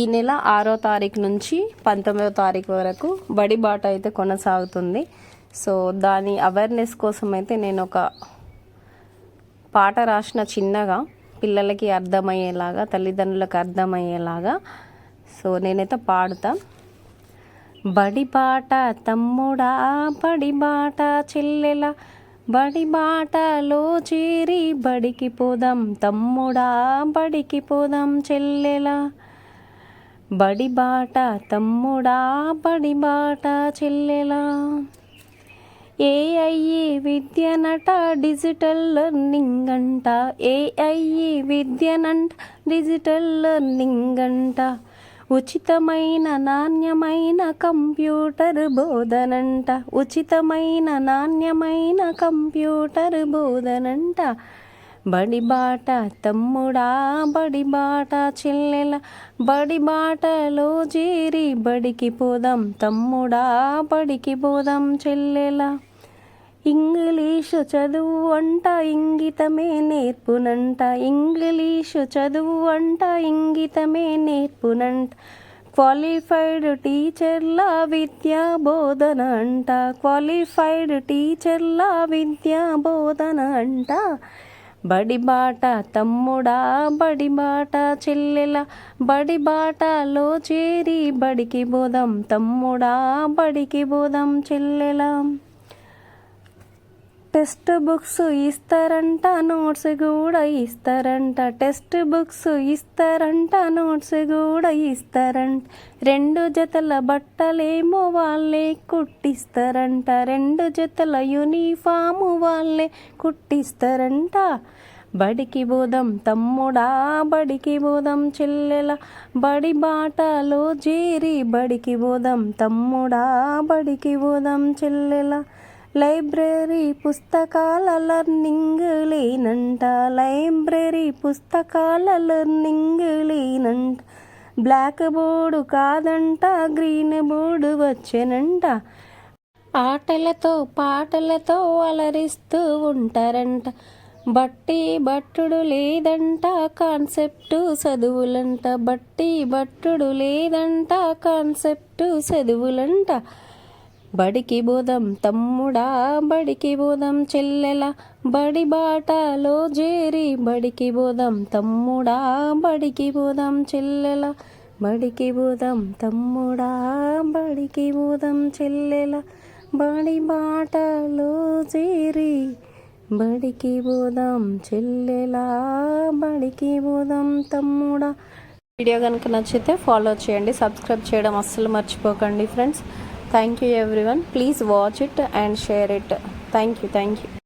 ఈ నెల ఆరో తారీఖు నుంచి పంతొమ్మిదో తారీఖు వరకు బడి బాట అయితే కొనసాగుతుంది. సో దాని అవేర్నెస్ కోసం అయితే నేను ఒక పాట రాసిన చిన్నగా పిల్లలకి అర్థమయ్యేలాగా తల్లిదండ్రులకు అర్థమయ్యేలాగా. సో నేనైతే పాడుతా. బడి బాట తమ్ముడా బడి బాట చెల్లెల బడి బాటలో చేరి బడికి పోదాం తమ్ముడా బడికి పోదాం చెల్లెలా. బడిబాట తమ్ముడా బడిబాట చెల్లెలా. ఏఐ విద్యనట డిజిటల్ లెర్నింగ్ అంట. ఏఐ విద్యనంట డిజిటల్ లెర్నింగ్ అంట. ఉచితమైన నాణ్యమైన కంప్యూటర్ బోధనంట. ఉచితమైన నాణ్యమైన కంప్యూటర్ బోధనంట. బడి బాట తమ్ముడా బడి బాట చెల్లెల బడి బాటలో చేరి బడికి పోదాం తమ్ముడా బడికి పోదాం చెల్లెల. ఇంగ్లీషు చదువు అంట ఇంగితమే నేర్పునంట ఇంగ్లీషు చదువు అంట ఇంగితమే నేర్పునంట. క్వాలిఫైడ్ టీచర్ల విద్యా బోధన అంట క్వాలిఫైడ్ టీచర్ల విద్యా బోధన అంట బడి బాట తమ్ముడా బడి బాట చెల్లెల బడిబాటలో చేరి బడికి బోధం తమ్ముడా బడికి బోధం చెల్లెల. టెక్స్ట్ బుక్స్ ఇస్తారంట నోట్స్ కూడా ఇస్తారంట. టెక్స్ట్ బుక్స్ ఇస్తారంట నోట్స్ కూడా ఇస్తారంట. రెండు జతల బట్టలేమో వాళ్ళే కుట్టిస్తారంట. రెండు జతల యూనిఫాము వాళ్ళే కుట్టిస్తారంట. బడికి బోధం తమ్ముడా బడికి బోధం చెల్లెల బడి బాటలో చేరి బడికి బోధం తమ్ముడా బడికి బోధం చెల్లెల. లైబ్రరీ పుస్తకాల లర్నింగ్ లేనంట లైబ్రరీ పుస్తకాల లర్నింగ్ లేనంట. బ్లాక్ బోర్డు కాదంట గ్రీన్ బోర్డు వచ్చేనంట. ఆటలతో పాటలతో అలరిస్తూ ఉంటారంట. బట్టి బట్టుడు లేదంట కాన్సెప్టు చదువులంట. బట్టి బట్టుడు లేదంట కాన్సెప్టు చదువులంట. బడికి బోధం తమ్ముడా బడికి బోధం చెల్లెల బడి బాటలో చేరి బడికి బోధం తమ్ముడా బడికి బోధం చెల్లెల బడికి బోధం తమ్ముడా బడికి బోధం చెల్లెల బడి బాటలో చేరి బడికి బోధం చెల్లెలా బడికి బోధం తమ్ముడా. వీడియో కనుక నచ్చితే ఫాలో చేయండి సబ్స్క్రైబ్ చేయడం అస్సలు మర్చిపోకండి friends thank you everyone. Please watch it and share it. Thank you thank you.